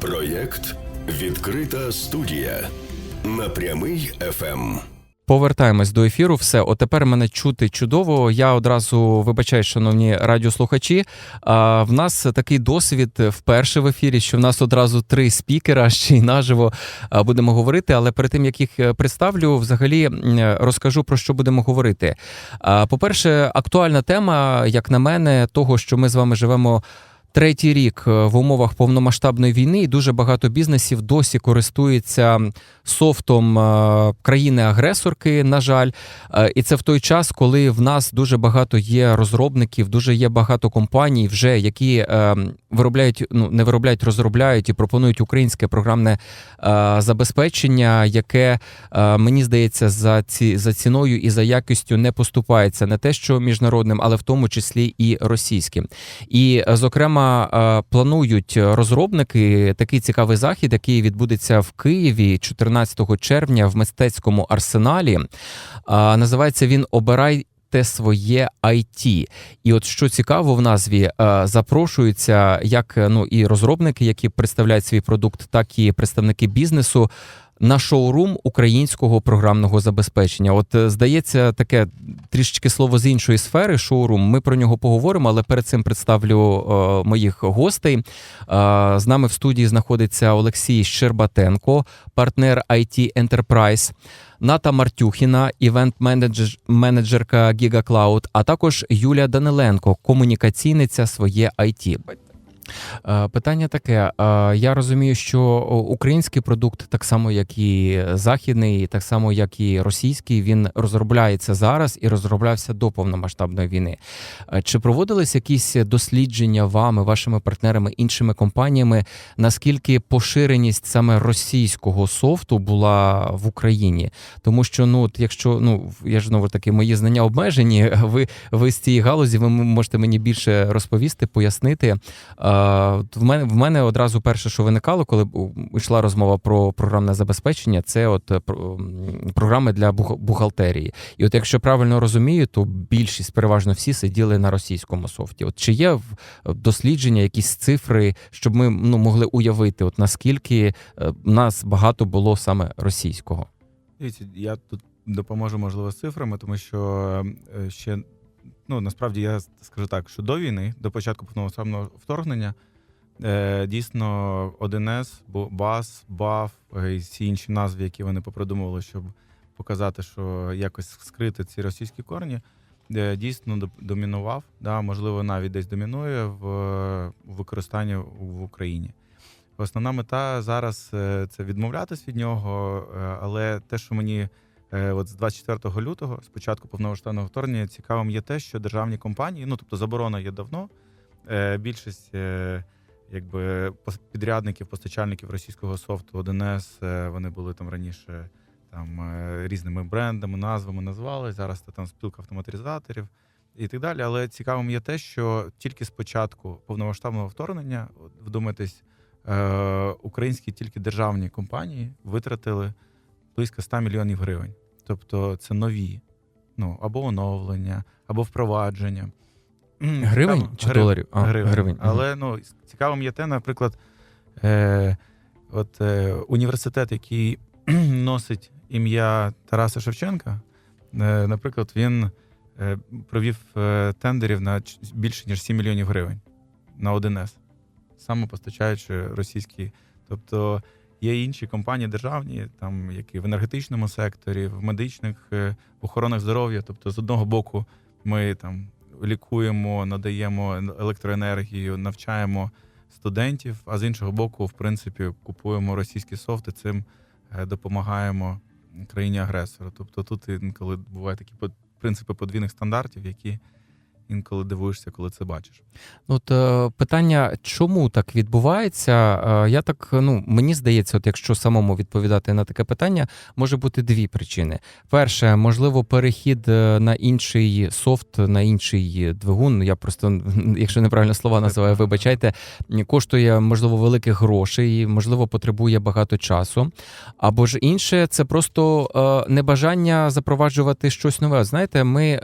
Проєкт Відкрита студія на прямий Ем. ФМ. Повертаємось до ефіру. Все, от тепер мене чути чудово. Я одразу вибачаю, шановні радіослухачі. А в нас такий досвід вперше в ефірі, що в нас одразу три спікера ще й наживо будемо говорити. Але перед тим як їх е, представлю, взагалі розкажу про що будемо говорити. По-перше, актуальна тема, як на мене, того, що ми з вами живемо. Третій рік е, в умовах повномасштабної війни і дуже багато бізнесів досі користуються софтом е, країни-агресорки. На жаль, Е, і це в той час, коли в нас дуже багато є розробників, дуже є багато компаній, вже які виробляють, ну не виробляють, розробляють і пропонують українське програмне забезпечення, яке мені здається за ці за ціною і за якістю не поступається не те, що міжнародним, але в тому числі і російським. І, е, е, планують розробники такий цікавий захід, який відбудеться в Києві 14 червня в мистецькому арсеналі. Називається він Обирайте своє IT. І от що цікаво в назві, е, запрошуються як е, ну і розробники, які представляють свій продукт, так і представники бізнесу. На шоурум українського програмного забезпечення, от е, здається, таке трішечки слово з іншої сфери. Шоурум. Ми про нього поговоримо, але перед цим представлю е, моїх гостей. Е, з нами в студії знаходиться Олексій Щербатенко, партнер IT Enterprise, Ната Мартюхіна, івент-менеджерка GigaCloud, а також Юлія Даниленко, комунікаційниця своє IT. Е, Питання таке: е, я розумію, що український продукт, так само як і західний, так само як і російський, він розробляється зараз і розроблявся до повномасштабної війни. Е, Чи проводились якісь дослідження вами, вашими партнерами, іншими компаніями? Наскільки поширеність саме російського софту була в Україні? Тому що ну, якщо ну я ж знову таки мої знання обмежені, ви, ви з цієї галузі, ви можете мені більше розповісти, пояснити. В мене в мене одразу перше, що виникало, коли йшла розмова про програмне забезпечення, це от е, про- програми для бух- бухгалтерії. І от якщо правильно розумію, то більшість, переважно всі сиділи на російському софті. От чи є дослідження, якісь цифри, щоб ми ну могли уявити, от наскільки е, нас багато було саме російського? Дивіться, я тут допоможу, можливо, з цифрами, тому що е, ще ну насправді я скажу так, що до війни, до початку повномасштабного вторгнення, е, дійсно 1С, БАС, БАФ е, і всі інші назви, які вони попридумували, щоб показати, що якось скрити ці російські корні, е, дійсно домінував. Да, можливо, навіть десь домінує в е, використанні в Україні. Основна мета зараз е, це відмовлятись від нього, е, але те, що мені от з 24 лютого, з початку повномасштабного вторгнення, цікавим є те, що державні компанії, ну тобто заборона є давно. е, Більшість е, якби підрядників, постачальників російського софту 1С, е, вони були там раніше там е, різними брендами, назвами назвали. Зараз це там спілка автоматизаторів і так далі. Але цікавим є те, що тільки з початку повномасштабного вторгнення, вдумайтесь, е, українські тільки державні компанії витратили близько 100 мільйонів гривень. Тобто це нові, ну або оновлення, або впровадження. Гривень Там чи грив- доларів? А, гривень. гривень. Але ну, цікавим є те, наприклад, е, от, е, університет, який носить ім'я Тараса Шевченка, е, наприклад, він е, провів е, тендерів на більше ніж 7 мільйонів гривень на 1С, саме постачаючи російські. Тобто є інші компанії державні, там які в енергетичному секторі, в медичних е, охоронах здоров'я. Тобто, з одного боку, ми там лікуємо, надаємо електроенергію, навчаємо студентів, а з іншого боку, в принципі, купуємо російські софти, цим е, допомагаємо країні агресору. Тобто тут інколи бувають такі принципи подвійних стандартів, які інколи дивуєшся, коли це бачиш. От е, питання, чому так відбувається? Е, я так ну мені здається, от якщо самому відповідати на таке питання, може бути дві причини. Перше, можливо, перехід е, на інший софт, на інший двигун. Я просто, якщо неправильно слова називаю, вибачайте, коштує можливо великих грошей, можливо, потребує багато часу. Або ж інше, це просто небажання запроваджувати щось нове. Знаєте, ми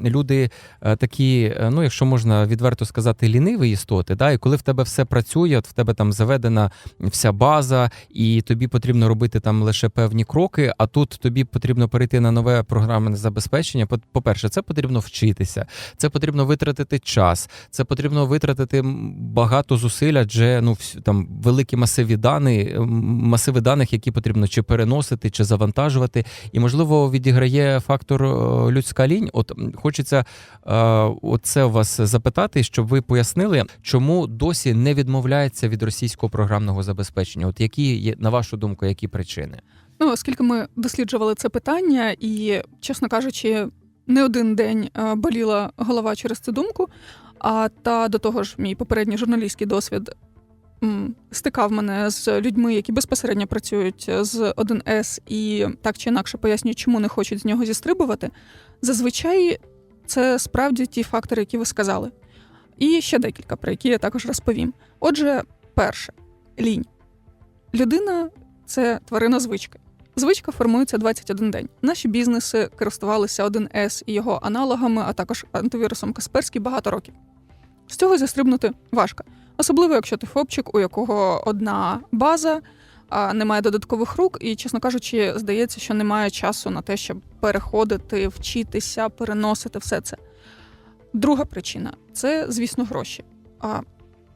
люди такі такі, е, ну якщо можна відверто сказати, ліниві істоти. Да? І коли в тебе все працює, от в тебе там заведена вся база, і тобі потрібно робити там лише певні кроки. А тут тобі потрібно перейти на нове програмне забезпечення. По- По-перше, це потрібно вчитися, це потрібно витратити час, це потрібно витратити багато зусиль, адже ну там великі масиві дані, масиви даних, які потрібно чи переносити, чи завантажувати. І можливо відіграє фактор е, людська лінь. От хочеться е, оце вас запитати, щоб ви пояснили, чому досі не відмовляється від російського програмного забезпечення. От які є на вашу думку, які причини? Ну, оскільки ми досліджували це питання, і, чесно кажучи, не один день е, боліла голова через цю думку. А та до того ж, мій попередній журналістський досвід стикав мене з людьми, які безпосередньо працюють з 1С і так чи інакше пояснюють, чому не хочуть з нього зістрибувати. Зазвичай це справді ті фактори, які ви сказали. І ще декілька, про які я також розповім. Отже, перше лінь. Людина це тварина звички. Звичка формується 21 день. Наші бізнеси користувалися 1С і його аналогами, а також антивірусом Касперський багато років. З цього зістрибнути важко, особливо якщо ти фопчик, у якого одна база, немає додаткових рук, і, чесно кажучи, здається, що немає часу на те, щоб переходити, вчитися, переносити все це. Друга причина це, звісно, гроші. А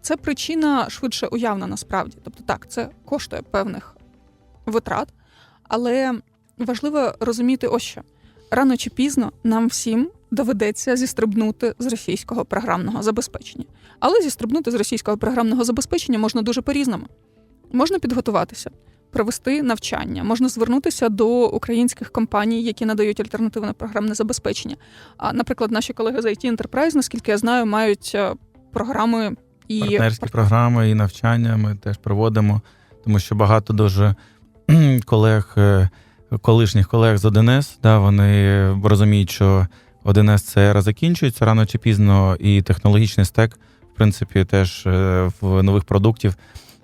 це причина швидше уявна насправді. Тобто, так, це коштує певних витрат, але важливо розуміти ось що рано чи пізно нам всім доведеться зістрибнути з російського програмного забезпечення. Але зістрибнути з російського програмного забезпечення можна дуже по-різному. Можна підготуватися, провести навчання, можна звернутися до українських компаній, які надають альтернативне програмне забезпечення. А, наприклад, наші колеги з IT Enterprise, наскільки я знаю, мають е, програми і партнерські програми і навчання ми теж проводимо, тому що багато дуже колег, е, колишніх колег з 1С, да, вони розуміють, що 1С це ера закінчується рано чи пізно, і технологічний стек, в принципі, теж е, в нових продуктів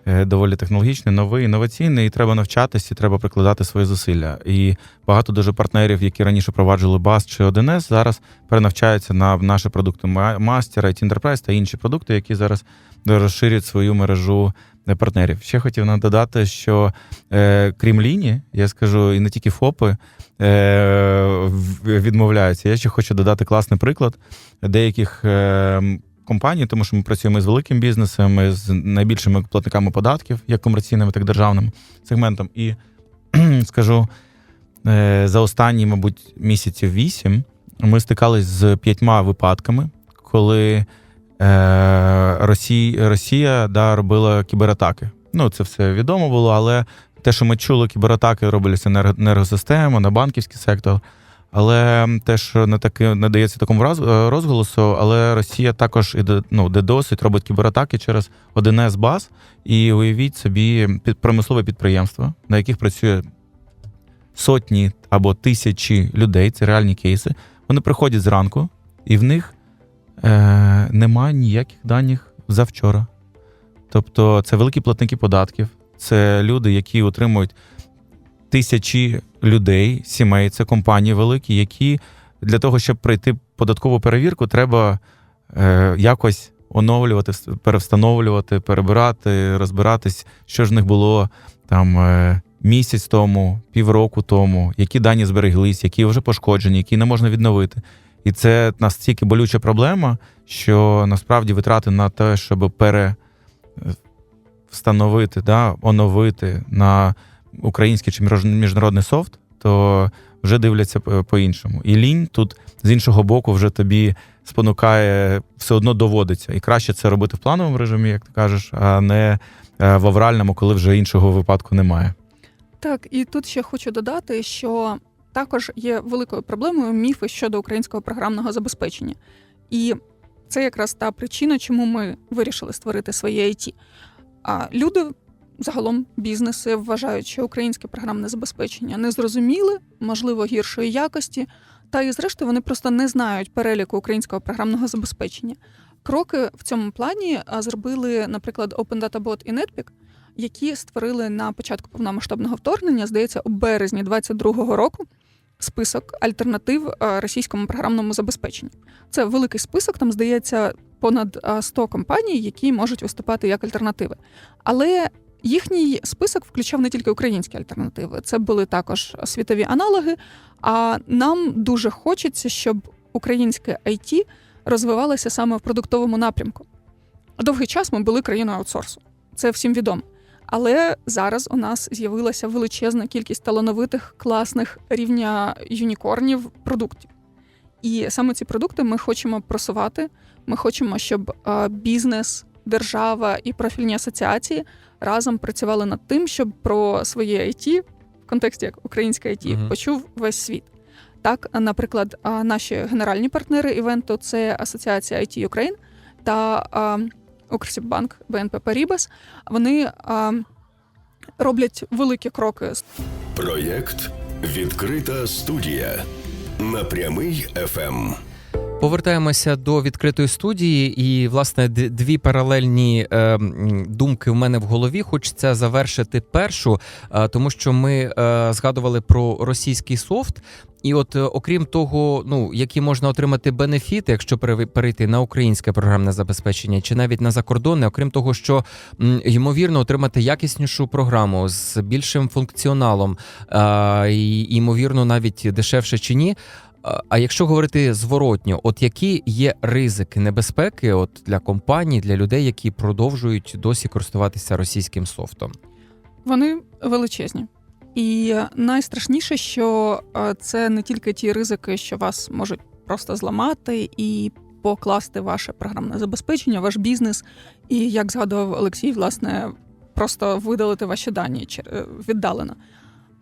доволі технологічний, новий, інноваційний, і треба навчатися, і треба прикладати свої зусилля. І багато дуже партнерів, які раніше проваджували BAS чи 1С, зараз перенавчаються на наші продукти IT Enterprise та інші продукти, які зараз розширюють свою мережу е, партнерів. Ще хотів нам додати, що е, крім лінії, я скажу, і не тільки ФОПи е, відмовляються. Я ще хочу додати класний приклад деяких е, компаній, тому що ми працюємо з великим бізнесом, з найбільшими платниками податків, як комерційним, так і державним сегментом. І скажу, е, за останні, мабуть, місяців вісім ми стикались з п'ятьма випадками, коли е, Росія, Росія да, робила кібератаки. Ну, це все відомо було, але те, що ми чули, кібератаки робилися на енергосистему, на банківський сектор. Але те, що не таки не дається такому е, розголосу, але Росія також іде, ну, де досить робить кібератаки через 1С баз. І уявіть собі під промислове підприємство, на яких працює сотні або тисячі людей, це реальні кейси. Вони приходять зранку, і в них е, немає ніяких даних завчора. Тобто це великі платники податків, це люди, які отримують тисячі людей, сімей, це компанії великі, які для того, щоб пройти податкову перевірку, треба е, якось оновлювати, перевстановлювати, перебирати, розбиратись, що ж в них було там е, місяць тому, півроку тому, які дані збереглись, які вже пошкоджені, які не можна відновити. І це настільки болюча проблема, що насправді витрати на те, щоб пере е, да, оновити на український чи між- міжнародний софт, то вже дивляться по- по-іншому. І лінь тут з іншого боку вже тобі спонукає, все одно доводиться. І краще це робити в плановому режимі, як ти кажеш, а не е, в авральному, коли вже іншого випадку немає. Так, і тут ще хочу додати, що також є великою проблемою міфи щодо українського програмного забезпечення. І це якраз та причина, чому ми вирішили створити своє IT. А люди, загалом бізнеси, вважають, що українське програмне забезпечення незрозуміле, можливо, гіршої якості. Та і зрештою вони просто не знають переліку українського програмного забезпечення. Кроки в цьому плані зробили, наприклад, Open Data Bot і Netpeak, які створили на початку повномасштабного вторгнення, здається, у березні 22-го року список альтернатив російському програмному забезпеченню. Це великий список, там здається понад е, 100 компаній, які можуть виступати як альтернативи. Але їхній список включав не тільки українські альтернативи, це були також світові аналоги. А нам дуже хочеться, щоб українське IT розвивалося саме в продуктовому напрямку. Довгий час ми були країною аутсорсу. Це всім відомо. Але зараз у нас з'явилася величезна кількість талановитих, класних рівня юнікорнів продуктів. І саме ці продукти ми хочемо просувати. Ми хочемо, щоб е, бізнес, держава і профільні асоціації разом працювали над тим, щоб про своє IT, в контексті як українське IT, Мгм. почув весь світ. Так, наприклад, наші генеральні партнери івенту це Асоціація IT Ukraine та Укрсіббанк БНП Paribas. Вони роблять великі кроки Проєкт Відкрита студія на прямий. ФМ. Повертаємося до відкритої студії, і власне дві паралельні е, думки в мене в голові. Хочеться завершити першу, е, тому що ми е, згадували про російський софт. І от, е, окрім того, ну які можна отримати бенефіти, якщо перейти на українське програмне забезпечення, чи навіть на закордонне, окрім того, що ймовірно отримати якіснішу програму з більшим функціоналом, е, і ймовірно, навіть дешевше чи ні. А- якщо говорити зворотньо, от які є ризики небезпеки от для компаній, для людей, які продовжують досі користуватися російським софтом? Вони величезні. І найстрашніше, що е, це не тільки ті ризики, що вас можуть просто зламати і покласти ваше програмне забезпечення, ваш бізнес, і як згадував Олексій, власне, просто видалити ваші дані е, віддалено.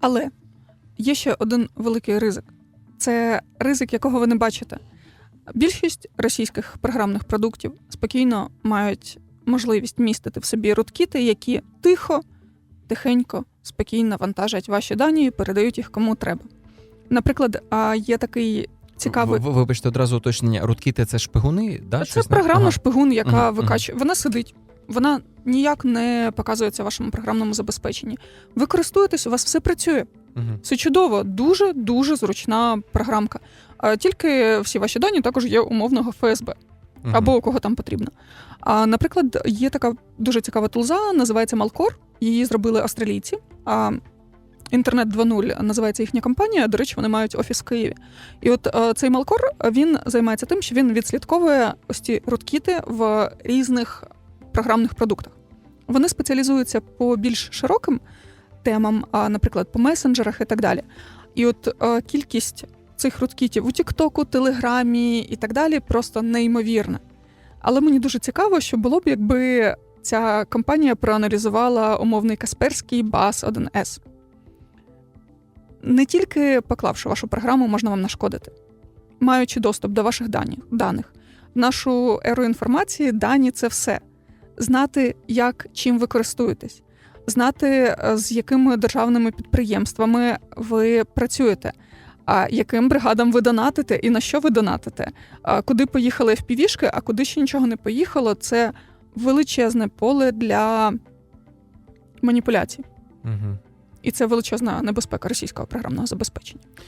Але є ще один великий ризик це ризик, якого ви не бачите. Більшість російських програмних продуктів спокійно мають можливість містити в собі руткіти, які тихо тихенько, спокійно вантажать ваші дані і передають їх кому треба. Наприклад, є такий цікавий. Ви, вибачте, одразу уточнення. Руткіти це шпигуни? Да? Це Щось програма Ага. шпигун, яка Мгм, викачує. Вона сидить, вона ніяк не показується в вашому програмному забезпеченні. Ви користуєтесь, у вас все працює. Мгм. Це чудово, дуже дуже зручна програмка. А, Тільки всі ваші дані також є умовного ФСБ. Або у кого там потрібно. А, наприклад, є така дуже цікава тулза, називається Malcore. Її зробили австралійці. А, Інтернет 2.0 називається їхня компанія. До речі, вони мають офіс в Києві. І от е, цей Malcore, він займається тим, що він відслідковує ось ці руткіти в різних програмних продуктах. Вони спеціалізуються по більш широким темам, наприклад, по месенджерах і так далі. І от е, кількість цих руткітів у Тіктоку, Телеграмі і так далі просто неймовірна. Але мені дуже цікаво, що було б, якби ця компанія проаналізувала умовний Касперський бас 1С. Не тільки поклавши вашу програму, можна вам нашкодити, маючи доступ до ваших даних. В нашу еру інформації дані це все. Знати, як чим ви користуєтесь, знати, е, з якими державними підприємствами ви працюєте, а яким бригадам ви донатите і на що ви донатите, а куди поїхали FPV-шки, а куди ще нічого не поїхало, це величезне поле для маніпуляцій. Угу. І це величезна небезпека російського програмного забезпечення.